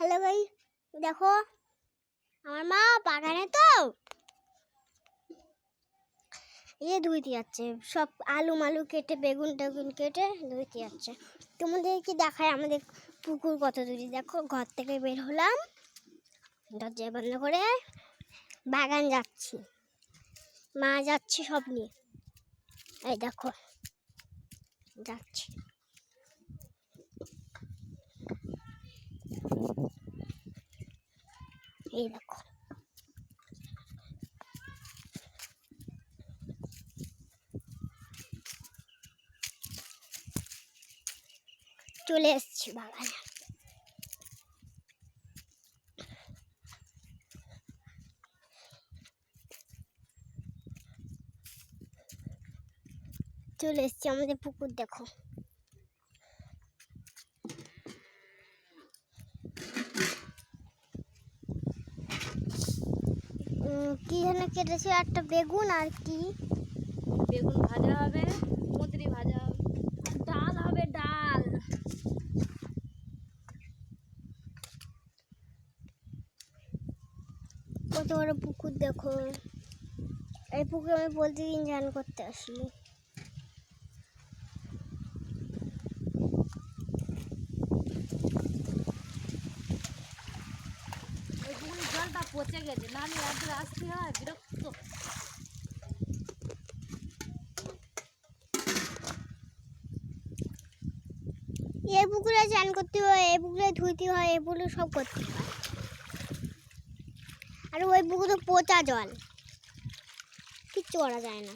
Hello ভাই, দেখো, আমার মা বাগানে তো। এ ধুইতে যাচ্ছে সব আলু মালু কেটে, বেগুন টেগুন কেটে ধুইতে যাচ্ছে তোমাদের কি দেখায় আমাদের পুকুর কত দূরে। দেখো, ঘর থেকে বের হলাম, দরজা বন্ধ করে বাগান যাচ্ছি। মা যাচ্ছে সব নিয়ে। এই দেখো, যাচ্ছি। এই দেখো চলে এসছি বাগানে চলে এসছি আমাদের পুকুর দেখো কি যেন কেটেছে? একটা বেগুন আর কি? বেগুন ভাজা হবে কুঁদরি ভাজা হবে ডাল হবে ডাল। কত বড় পুকুর দেখো। এই পুকুরে আমি প্রতিদিন চান করতে আসি। পচে গেছে। না আমি একবার আসতে হয়, বিরক্ত। এ পুকুরে চান করতে হয় এ পুকুরে ধুইতে হয় এগুলো পুকুরে সব করতে হয়। আর ওই পুকুরে পচা জল। কিচ্ছু করা যায় না।